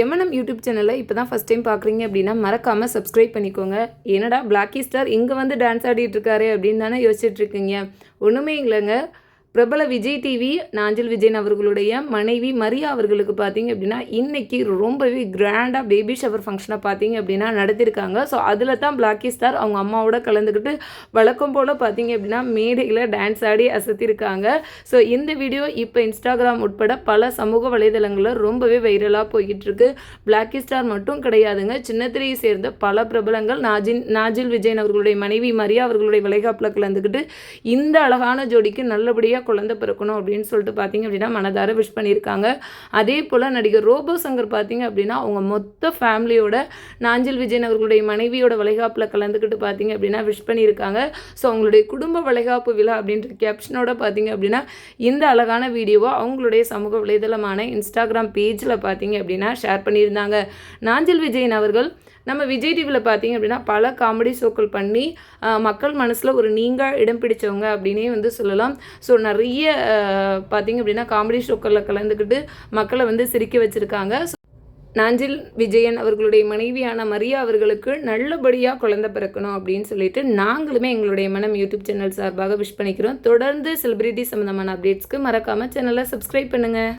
M&M YouTube சேனலை இப்போ தான் ஃபஸ்ட் டைம் பார்க்குறீங்க அப்படின்னா மறக்காமல் சப்ஸ்கிரைப் பண்ணிக்கோங்க. என்னடா பிளாக்கி ஸ்டார் இங்கே வந்து டான்ஸ் ஆடிட்டு இருக்காரு அப்படின்னு தானே யோசிச்சுட்டு இருக்கீங்க. ஒன்றுமே இல்லைங்க. பிரபல விஜய் டிவி நாஞ்சில் விஜயன் அவர்களுடைய மனைவி மரியா அவர்களுக்கு பார்த்தீங்க அப்படின்னா இன்றைக்கி ரொம்பவே கிராண்டாக பேபி ஷவர் ஃபங்க்ஷனை பார்த்தீங்க அப்படின்னா நடத்திருக்காங்க. ஸோ அதில் தான் பிளாக்கி ஸ்டார் அவங்க அம்மாவோட கலந்துக்கிட்டு வழக்கம் போல் பார்த்தீங்க அப்படின்னா மேடையில் டான்ஸ் ஆடி அசத்திருக்காங்க. ஸோ இந்த வீடியோ இப்போ இன்ஸ்டாகிராம் உட்பட பல சமூக வலைதளங்களில் ரொம்பவே வைரலாக போய்கிட்டுருக்கு பிளாக்கி ஸ்டார் மட்டும் கிடையாதுங்க. சின்னத்திரையை சேர்ந்த பல பிரபலங்கள் நாஜின் நாஜில் விஜயன் அவர்களுடைய மனைவி மரியா அவர்களுடைய வளைகாப்பில் கலந்துக்கிட்டு இந்த அழகான ஜோடிக்கு நல்லபடியாக குழந்தை பிறக்கணும் அப்படின்னு சொல்லிட்டு பார்த்தீங்க அப்படின்னா மனதார விஷ் பண்ணியிருக்காங்க. அதே போல் நடிகர் ரோபோ சங்கர் பார்த்தீங்க அப்படின்னா அவங்க மொத்த ஃபேமிலியோட நாஞ்சில் விஜயன் அவர்களுடைய மனைவியோட வளைகாப்பில் கலந்துக்கிட்டு பார்த்தீங்க அப்படின்னா விஷ் பண்ணியிருக்காங்க. ஸோ அவங்களுடைய குடும்ப வளைகாப்பு விழா அப்படின்ற கேப்ஷனோட பார்த்தீங்க அப்படின்னா இந்த அழகான வீடியோவை அவங்களுடைய சமூக வலைதளமான இன்ஸ்டாகிராம் பேஜில் பார்த்தீங்க அப்படின்னா ஷேர் பண்ணியிருந்தாங்க. நாஞ்சில் விஜயன் அவர்கள் நம்ம விஜய் டிவியில் பார்த்தீங்க அப்படின்னா பல காமெடி ஷோக்கள் பண்ணி மக்கள் மனசில் ஒரு நீங்கள் இடம் பிடிச்சவங்க அப்படின்னே வந்து சொல்லலாம். ஸோ நிறைய பார்த்தீங்க அப்படின்னா காமெடி ஷோக்களில் கலந்துக்கிட்டு மக்களை வந்து சிரிக்க வச்சுருக்காங்க. நாஞ்சில் விஜயன் அவர்களுடைய மனைவியான மரியா அவர்களுக்கு நல்லபடியாக குழந்தை பிறக்கணும் அப்படின்னு சொல்லிட்டு நாங்களுமே எங்களுடைய மனம் யூடியூப் சேனல் சார்பாக விஷ் பண்ணிக்கிறோம். தொடர்ந்து செலிபிரிட்டி சம்மந்தமான அப்டேட்ஸ்க்கு மறக்காமல் சேனலை சப்ஸ்கிரைப் பண்ணுங்கள்